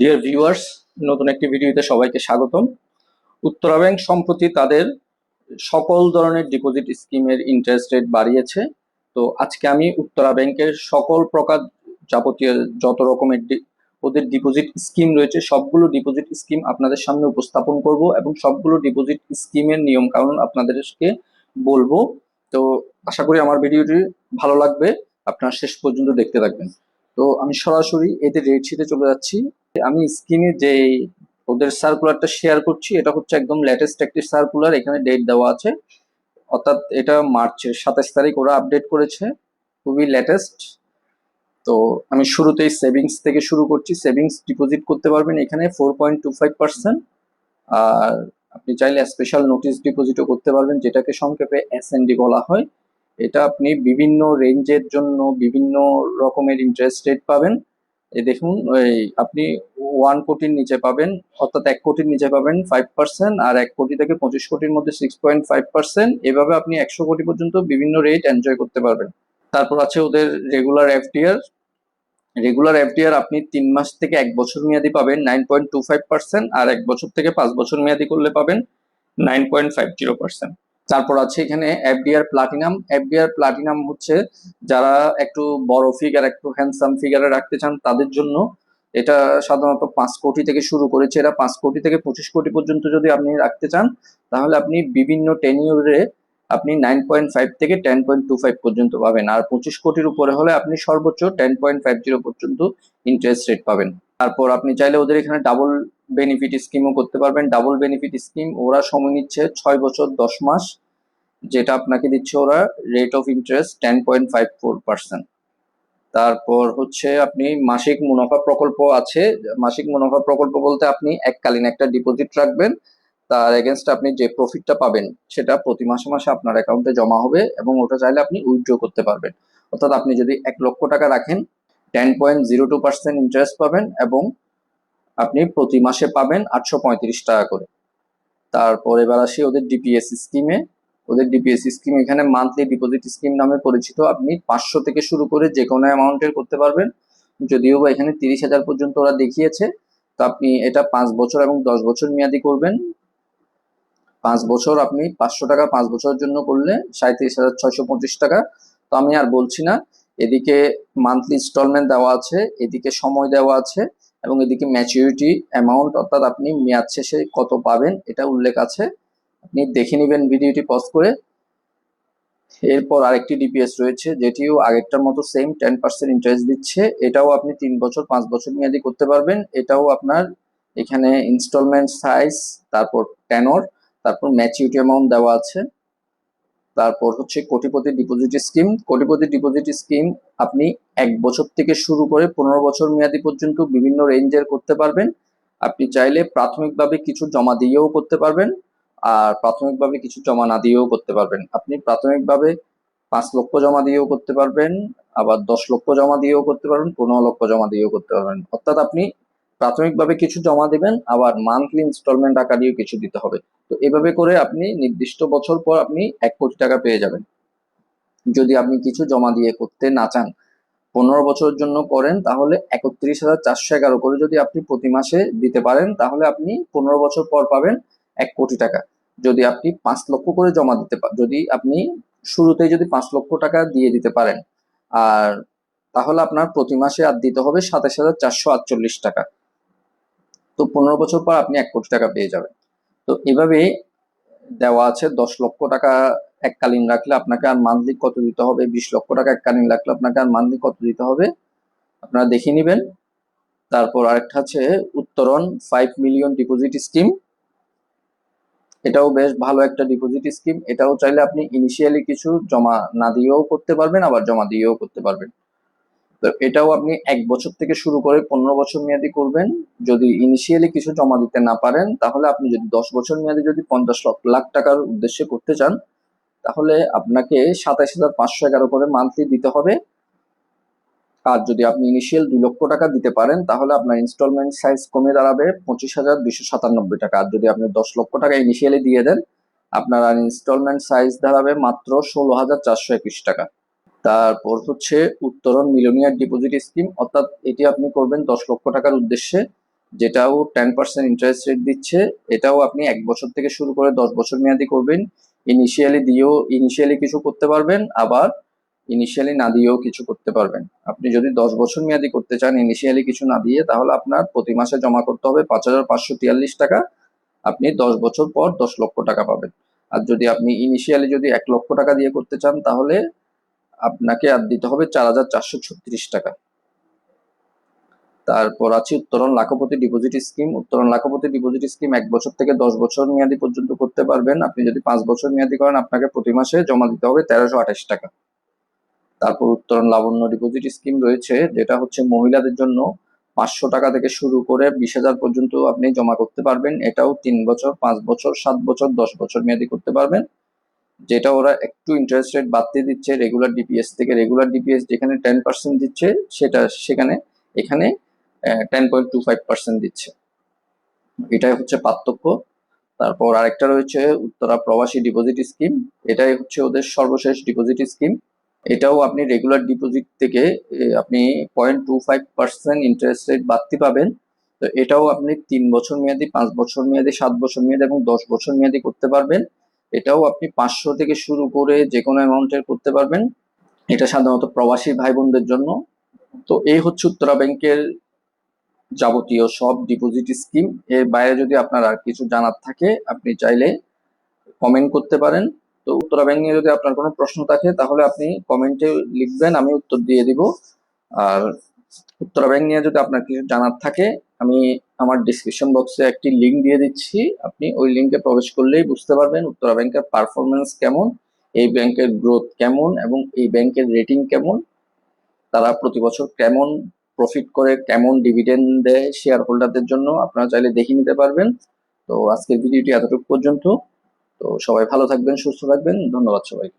Dear viewers নতুন একটি ভিডিওতে সবাইকে স্বাগতম। উত্তরা ব্যাংক সম্প্রতি তাদের সকল ধরনের ডিপোজিট স্কিমের ইন্টারেস্ট রেট বাড়িয়েছে। তো আজকে আমি উত্তরা ব্যাংকের সকল প্রকার যাবতীয় যত রকমের ওদের ডিপোজিট স্কিম রয়েছে, সবগুলো ডিপোজিট স্কিম আপনাদের সামনে উপস্থাপন করব এবং সবগুলো ডিপোজিট স্কিমের নিয়ম কানুন আপনাদেরকে বলব। তো আশা করি আমার ভিডিওটি ভালো লাগবে। আপনারা শেষ পর্যন্ত দেখতে থাকবেন। তো আমি সরাসরি এদের রেট শিটে চলে যাচ্ছি। আমি স্ক্রিনে যে ওদের সার্কুলারটা শেয়ার করছি, এটা হচ্ছে একদম লেটেস্ট একটি সার্কুলার এখানে ডেট দেওয়া আছে। অর্থাৎ এটা মার্চের সাতাশ তারিখ ওরা আপডেট করেছে, খুবই লেটেস্ট তো আমি শুরুতেই সেভিংস থেকে শুরু করছি সেভিংস ডিপোজিট করতে পারবেন এখানে four point two five percent আর আপনি চাইলে স্পেশাল নোটিশ ডিপোজিটও করতে পারবেন, যেটাকে সংক্ষেপে এস বলা হয়। এটা আপনি বিভিন্ন রেঞ্জের জন্য বিভিন্ন রকমের ইন্টারেস্ট রেট পাবেন। দেখুন আপনি ওয়ান কোটির নিচে পাবেন, অর্থাৎ এক কোটির নিচে পাবেন ফাইভ পার্সেন্ট আর এক কোটি থেকে পঁচিশ কোটির মধ্যে সিক্স পয়েন্ট ফাইভ পার্সেন্ট এভাবে আপনি একশো কোটি পর্যন্ত বিভিন্ন রেট এনজয় করতে পারবেন। তারপর আছে ওদের রেগুলার এফডিআর রেগুলার এফডিআর আপনি তিন মাস থেকে এক বছর মেয়াদি পাবেন nine point two five percent আর এক বছর থেকে পাঁচ বছর মেয়াদি করলে পাবেন nine point five zero percent তারপর আছে এখানে এফডিআর প্লাটিনাম এফডিআর প্লাটিনাম হচ্ছে যারা একটু বড় ফিগার একটু হ্যান্ডসাম ফিগারে রাখতে চান, তাদের জন্য এটা সাধারণত পাঁচ কোটি থেকে শুরু করেছে। এরা পাঁচ কোটি থেকে পঁচিশ কোটি পর্যন্ত যদি আপনি রাখতে চান, তাহলে আপনি বিভিন্ন টেনিউরে আপনি নাইন পয়েন্ট ফাইভ থেকে টেন পয়েন্ট টু ফাইভ পর্যন্ত পাবেন। আর পঁচিশ কোটির উপরে হলে আপনি সর্বোচ্চ টেন পয়েন্ট ফাইভ জিরো পর্যন্ত ইন্টারেস্ট রেট পাবেন। তারপর আপনি চাইলে ওদের এখানে ডাবল বেনিফিট স্কিমও করতে পারবেন ডাবল বেনিফিট স্কিম ওরা সময় নিচ্ছে ছয় বছর, দশ মাস। যেটা আপনাকে দিচ্ছে ওরা rate of interest ten point five four percent তারপর হচ্ছে আপনি মাসিক মুনাফা প্রকল্প আছে। মাসিক মুনাফা প্রকল্প বলতে আপনি এককালীন একটা ডিপোজিট রাখবেন। তার এগেনস্ট আপনি যে প্রফিটটা পাবেন, সেটা প্রতি মাসে মাসে আপনার অ্যাকাউন্টে জমা হবে এবং ওটা চাইলে আপনি উইথড্র করতে পারবেন। অর্থাৎ আপনি যদি এক লক্ষ টাকা রাখেন ten point zero two percent interest পাবেন এবং আপনি প্রতি মাসে পাবেন আটশো পঁয়ত্রিশ টাকা করে। তারপর এবার আসি ওদের ডিপিএস স্কিমে ওদের ডিপিএস স্কিম এখানে মান্থলি ডিপোজিট স্কিম নামে পরিচিত। আপনি পাঁচশো থেকে শুরু করে যে কোনো অ্যামাউন্টের করতে পারবেন। যদিও বা এখানে তিরিশ হাজার পর্যন্ত ওরা দেখিয়েছে, তো আপনি এটা পাঁচ বছর এবং দশ বছর মেয়াদি করবেন। পাঁচ বছর আপনি পাঁচশো টাকা পাঁচ বছরের জন্য করলে সাঁত্রিশ হাজার ছয়শো পঁচিশ টাকা। তো আমি আর বলছি না, এদিকে মান্থলি ইনস্টলমেন্ট দেওয়া আছে, এদিকে সময় দেওয়া আছে। এবং এদিকে ম্যাচিউরিটি অ্যামাউন্ট অর্থাৎ আপনি মেয়াদ শেষে কত পাবেন, এটা উল্লেখ আছে। আপনি দেখে নেবেন ভিডিওটি পজ করে। এরপর আরেকটি ডিপিএস রয়েছে, যেটিও আগেরটার মতো সেম টেন পার্সেন্ট ইন্টারেস্ট দিচ্ছে। এটাও আপনি তিন বছর, পাঁচ বছর মেয়াদি করতে পারবেন। এটাও আপনার এখানে ইনস্টলমেন্ট সাইজ তারপর টেনর তারপর ম্যাচিউরিটি অ্যামাউন্ট দেওয়া আছে। তারপর হচ্ছে কোটিপতি ডিপোজিট স্কিম কোটিপতি ডিপোজিট স্কিম আপনি এক বছর থেকে শুরু করে পনেরো বছর মেয়াদি পর্যন্ত বিভিন্ন রেঞ্জের করতে পারবেন। আপনি চাইলে প্রাথমিকভাবে কিছু জমা দিয়েও করতে পারবেন আর প্রাথমিকভাবে কিছু জমা না দিয়েও করতে পারবেন। আপনি প্রাথমিকভাবে পাঁচ লক্ষ জমা দিয়েও করতে পারবেন, আবার দশ লক্ষ জমা দিয়েও করতে পারবেন, পনেরো লক্ষ জমা দিয়েও করতে পারবেন। অর্থাৎ আপনি প্রাথমিকভাবে কিছু জমা দিবেন, আবার মান্থলি ইনস্টলমেন্ট আকারেও কিছু দিতে হবে। তো এভাবে করে আপনি নির্দিষ্ট বছর পর আপনি এক কোটি টাকা পেয়ে যাবেন। যদি আপনি কিছু জমা দিয়ে করতে না চান, পনেরো বছরের জন্য করেন, তাহলে একত্রিশ হাজার চারশো এগারো করে যদি আপনি প্রতি মাসে দিতে পারেন, তাহলে আপনি পনেরো বছর পর পাবেন এক কোটি টাকা। যদি আপনি পাঁচ লক্ষ করে জমা দিতে যদি আপনি শুরুতেই যদি পাঁচ লক্ষ টাকা দিয়ে দিতে পারেন, আর তাহলে আপনার প্রতি মাসে আর দিতে হবে সাতাশ হাজার চারশো আটচল্লিশ টাকা। তো পনেরো বছর পর আপনি এক কোটি টাকা পেয়ে যাবেন। তো এভাবে দেওয়া আছে, দশ লক্ষ টাকা এককালীন রাখলে আপনাকে আর মান্থলি কত দিতে হবে? বিশ লক্ষ টাকা এককালীন রাখলে আপনাকে আর মান্থলি কত দিতে হবে? আপনারা দেখে নেবেন। তারপর আরেকটা আছে, উত্তরণ ফাইভ মিলিয়ন ডিপোজিট স্কিম এটাও বেশ ভালো একটা ডিপোজিট স্কিম এটাও চাইলে আপনি ইনিশিয়ালি কিছু জমা না দিয়েও করতে পারবেন, আবার জমা দিয়েও করতে পারবেন। তো এটাও আপনি এক বছর থেকে শুরু করে পনেরো বছর মেয়াদি করবেন। যদি ইনিশিয়ালি কিছু জমা দিতে না পারেন, তাহলে আপনি যদি দশ বছর মেয়াদি যদি পঞ্চাশ লাখ টাকার উদ্দেশ্যে করতে চান, তাহলে আপনাকে সাতাইশ হাজার পাঁচশো এগারো করে মান্থলি দিতে হবে। আর যদি আপনি ইনিশিয়াল দুই লক্ষ টাকা দিতে পারেন, তাহলে আপনার ইনস্টলমেন্ট সাইজ কমে দাঁড়াবে পঁচিশ হাজার দুইশো সাতানব্বই টাকা। আর যদি আপনি দশ লক্ষ টাকা ইনিশিয়ালি দিয়ে দেন, আপনার ইনস্টলমেন্ট সাইজ দাঁড়াবে মাত্র ষোলো হাজার চারশো একুশ টাকা। তারপর হচ্ছে উত্তরণ মিলিয়নিয়ার ডিপোজিট স্কিম অর্থাৎ এটি আপনি করবেন দশ লক্ষ টাকার উদ্দেশ্যে, যেটাও টেন পার্সেন্ট ইন্টারেস্ট রেট দিচ্ছে, এটাও আপনি এক বছর থেকে শুরু করে দশ বছর মেয়াদি করবেন। ইনিশিয়ালি দিয়েও ইনিশিয়ালি কিছু করতে পারবেন, আবার ইনিশিয়ালি না দিয়েও কিছু করতে পারবেন। আপনি যদি দশ বছর মেয়াদি করতে চান ইনিশিয়ালি কিছু না দিয়ে, তাহলে আপনার প্রতি মাসে জমা করতে হবে পাঁচ হাজার পাঁচশো তিয়াল্লিশ টাকা। আপনি দশ বছর পর দশ লক্ষ টাকা পাবেন। আর যদি আপনি ইনিশিয়ালি যদি এক লক্ষ টাকা দিয়ে করতে চান, তাহলে আপনাকে আর দিতে হবে চার হাজার চারশো ছত্রিশ টাকা। তারপর আছে উত্তরণ লাখপতি ডিপোজিট স্কিম উত্তরণ লাখপতি ডিপোজিট স্কিম এক বছর থেকে দশ বছর মেয়াদি পর্যন্ত করতে পারবেন। আপনি যদি পাঁচ বছর মেয়াদি করেন, আপনাকে প্রতি মাসে জমা দিতে হবে তেরোশো আঠাশ টাকা। তারপর উত্তরণ লাবণ্য ডিপোজিট স্কিম রয়েছে, যেটা হচ্ছে মহিলাদের জন্য পাঁচশো টাকা থেকে শুরু করে বিশ হাজার পর্যন্ত আপনি জমা করতে পারবেন। এটাও তিন বছর, পাঁচ বছর, সাত বছর, দশ বছর মেয়াদি করতে পারবেন। যেটা ওরা একটু ইন্টারেস্ট রেট বাড়তে দিচ্ছে রেগুলার ডিপিএস থেকে রেগুলার ডিপিএস যেখানে টেন পার্সেন্ট দিচ্ছে, সেটা সেখানে, এখানে ten point two five percent দিচ্ছে। এটাই হচ্ছে পার্থক্য। তারপর আরেকটা রয়েছে উত্তরা প্রবাসী ডিপোজিট স্কিম এটাই হচ্ছে ওদের সর্বশেষ ডিপোজিট স্কিম এটাও আপনি রেগুলার ডিপোজিট থেকে আপনি point two five percent interest rate বাড়তি পাবেন। তো এটাও আপনি তিন বছর মেয়াদি, পাঁচ বছর মেয়াদি, সাত বছর মেয়াদি এবং দশ বছর মেয়াদি করতে পারবেন। এটাও আপনি পাঁচশো থেকে শুরু করে যে কোনো অ্যামাউন্টের করতে পারবেন। এটা সাধারণত প্রবাসী ভাই বোনদের জন্য। তো এই হচ্ছে উত্তরা ব্যাংকের যাবতীয় সব ডিপোজিট স্কিম এর বাইরে যদি আপনার আর কিছু জানার থাকে, আপনি চাইলে কমেন্ট করতে পারেন। তো উত্তরা ব্যাংক নিয়ে যদি আপনার কোনো প্রশ্ন থাকে, তাহলে আপনি কমেন্টে লিখবেন, আমি উত্তর দিয়ে দিব। আর উত্তরা ব্যাংক নিয়ে যদি আপনার কিছু জানার থাকে, আমি আমার ডিসক্রিপশন বক্সে একটি লিংক দিয়ে দিচ্ছি। আপনি ওই লিংকে প্রবেশ করলেই বুঝতে পারবেন উত্তরা ব্যাংকের পারফরমেন্স কেমন, এই ব্যাংকের গ্রোথ কেমন এবং এই ব্যাংকের রেটিং কেমন, তারা প্রতি বছর কেমন প্রফিট করে, কেমন ডিভিডেন্ড দেয় শেয়ার হোল্ডারদের জন্য আপনারা চাইলে দেখে নিতে পারবেন। তো আজকের ভিডিওটি এতটুকু পর্যন্ত। তো সবাই ভালো থাকবেন, সুস্থ থাকবেন। ধন্যবাদ সবাইকে।